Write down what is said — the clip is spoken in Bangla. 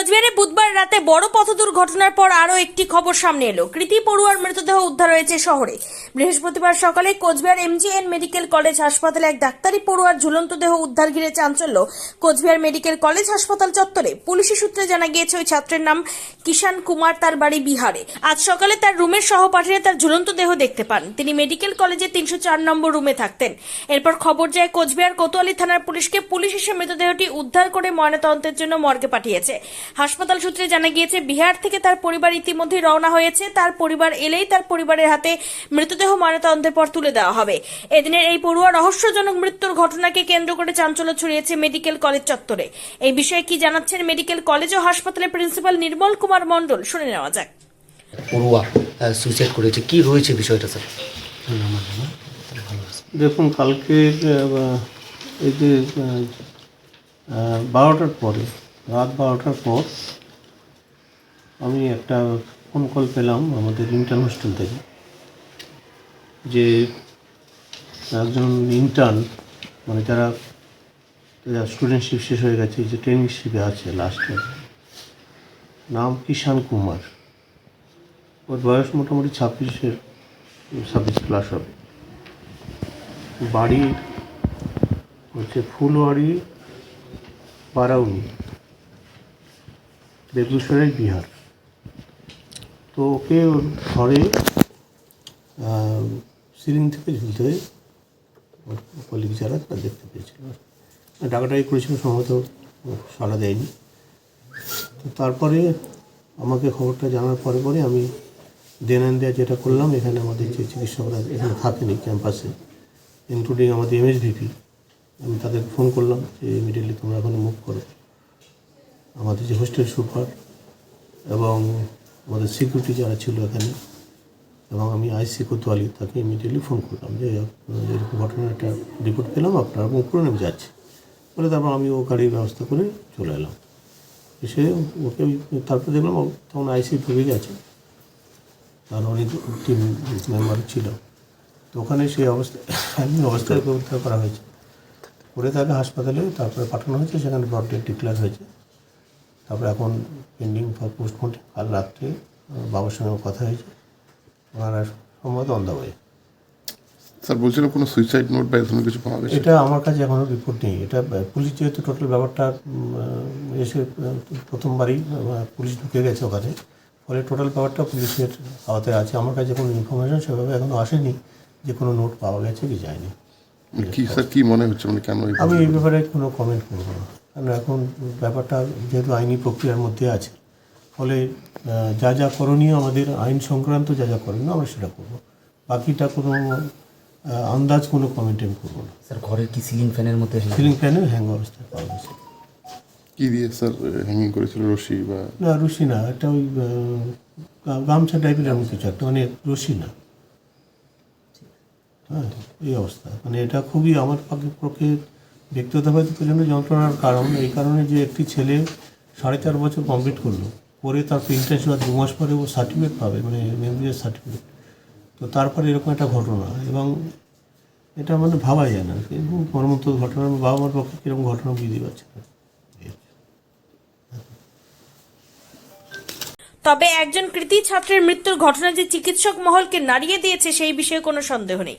কোচবিহারে বুধবার রাতে বড় পথ দুর্ঘটনার পর আরও একটি খবর সামনে এলো। কৃতি পড়ুয়ার মৃতদেহ উদ্ধার হয়েছে শহরে। বৃহস্পতিবার সকালে কোচবিহার এমজিএন মেডিকেল কলেজ হাসপাতালে এক ডাক্তারি পড়ুয়ার ঝুলন্ত দেহ উদ্ধার ঘিরে চাঞ্চল্য। কোচবিহার মেডিকেল কলেজ হাসপাতাল চত্বরে পুলিশি সূত্রে জানা গিয়েছে, ওই ছাত্রের নাম কিষান কুমার, তার বাড়ি বিহারে। আজ সকালে তার রুমের সহপাঠীরা তার ঝুলন্ত দেহ দেখতে পান। তিনি মেডিকেল কলেজে তিনশো চার নম্বর রুমে থাকতেন। এরপর খবর যায়, কোচবিহার কোতোয়ালি থানার পুলিশকে পুলিশ এসে মৃতদেহটি উদ্ধার করে ময়নাতদন্তের জন্য মর্গে পাঠিয়েছে। হাসপাতাল সূত্রে জানা গিয়েছে বিহার থেকে তার পরিবার ইতিমধ্যে রওনা হয়েছে। তার পরিবার এলেই তার পরিবারের হাতে মৃতদেহ ময়নাতদন্তের পর তুলে দেওয়া হবে। এদিনের এই পড়ুয়া রহস্যজনক মৃত্যুর ঘটনাকে কেন্দ্র করে চাঞ্চল্য ছড়িয়েছে মেডিকেল কলেজ চত্বরে। এই বিষয়ে কি জানাচ্ছেন মেডিকেল কলেজ ও হাসপাতালের প্রিন্সিপাল নির্মল কুমার মণ্ডল? শুনে নেওয়া যাক। পড়ুয়া সুইসাইড করেছে। কি রয়েছে বিষয়টা স্যার? দেখুন কালকে এই যে বারোটার পরে রাত বারোটার পর আমি একটা ফোন কল পেলাম আমাদের ইন্টার্ন হোস্টেল থেকে, যে একজন ইন্টার্ন মানে যারা স্টুডেন্টশিপ শেষ হয়ে গেছে যে ট্রেনিংশিপে আছে লাস্টে নাম কিষান কুমার। ওর বয়স মোটামুটি ছাব্বিশের, ছাব্বিশ প্লাস হবে। বাড়ি হচ্ছে ফুলবাড়ি বারাউনি। বেগুসরাই বিহার। তো ওকে ওর ঘরে সিলিং থেকে ঝুলতে কলিগ যারা, তারা দেখতে পেয়েছিল। ডাকাটাই করেছিল, সম্ভবত সাড়া দেয়নি। তো তারপরে আমাকে খবরটা জানার পরে পরে আমি দেন দেয়া যেটা করলাম, এখানে আমাদের যে চিকিৎসকরা এখানে থাকেনি ক্যাম্পাসে ইনক্লুডিং আমাদের এমএসভিপি আমি তাদের ফোন করলাম যে ইমিডিয়েটলি তোমরা এখন মুভ করো। আমাদের যে হোস্টেল সুপার এবং আমাদের সিকিউরিটি যারা ছিল এখানে, এবং আমি আইসি কোতোয়ালি তাকে ইমিডিয়েটলি ফোন করলাম যে এরকম ঘটনার একটা রিপোর্ট পেলাম, আপনারা মুভ করুন আমি যাচ্ছি। বলে তারপর আমি ও গাড়ির ব্যবস্থা করে চলে এলাম। এসে ওকে তারপর দেখলাম তখন আইসি ঢুকে গেছে। তার অনেক টিম মেম্বার ছিল। তো ওখানে সেই অবস্থায় এমনি অবস্থায় করা হয়েছে। করে তাকে হাসপাতালে তারপরে পাঠানো হয়েছে, সেখানে ব্লড ডেট ডিক্লেয়ার হয়েছে। তারপরে এখন পেন্ডিং ফর পোস্টমর্টম কাল রাত্রে বাবার সঙ্গে কথা হয়েছে। ওনারা সম্ভবত অন দ্য ওয়ে স্যার বলছিলাম কোনো সুইসাইড নোট বা ধরনের কিছু পাওয়া গেছে? এটা আমার কাছে এখনও রিপোর্ট নেই। এটা পুলিশ যেহেতু টোটাল ব্যাপারটা এসে প্রথমবারই পুলিশ ঢুকে গেছে ওখানে। ফলে টোটাল ব্যাপারটা পুলিশের আওতায় আছে। আমার কাছে কোনো ইনফরমেশন সেভাবে এখনও আসেনি যে কোনো নোট পাওয়া গেছে কি যায়নি। কি স্যার কি মনে হচ্ছে? মানে কেন আমি এই ব্যাপারে কোনো কমেন্ট করব না। কারণ এখন ব্যাপারটা যেহেতু আইনি প্রক্রিয়ার মধ্যে আছে ফলে যা যা করণীয় আমাদের আইন সংক্রান্ত যা যা করণীয় আমরা সেটা করব। বাকিটা কোনো আন্দাজ কোনো কমেন্ট আমি করব না। স্যার ঘরের কি সিলিং ফ্যানের মধ্যে সিলিং ফ্যানে হ্যাং অবস্থায় পাওয়া গেছে। কি দিয়ে স্যার হ্যাঙ্গিং করেছিল রশি বা? না রশি না একটা ওই গামছা টাইপের এমন কিছু একটা মানে রশি না। হ্যাঁ এই অবস্থা। মানে এটা খুবই আমার পক্ষে ব্যক্তিগতভাবে প্রচণ্ড যন্ত্রণার কারণ, এই কারণে যে একটি ছেলে সাড়ে চার বছর কমপ্লিট করল করে তারপর ইন্টার্নশিপ দু মাস পরে ও সার্টিফিকেট পাবে মানে এমবিএস সার্টিফিকেট তো তারপরে এরকম একটা ঘটনা এবং এটা মানে ভাবা যায় না, কিন্তু মর্মন্ত ঘটনা বাবা মার পক্ষে কীরকম ঘটনা বুঝতে পারছি না। তবে একজন কৃতি ছাত্রের মৃত্যুর ঘটনা যে চিকিৎসক মহলকে নাড়িয়ে দিয়েছে, সেই বিষয়ে কোনো সন্দেহ নেই।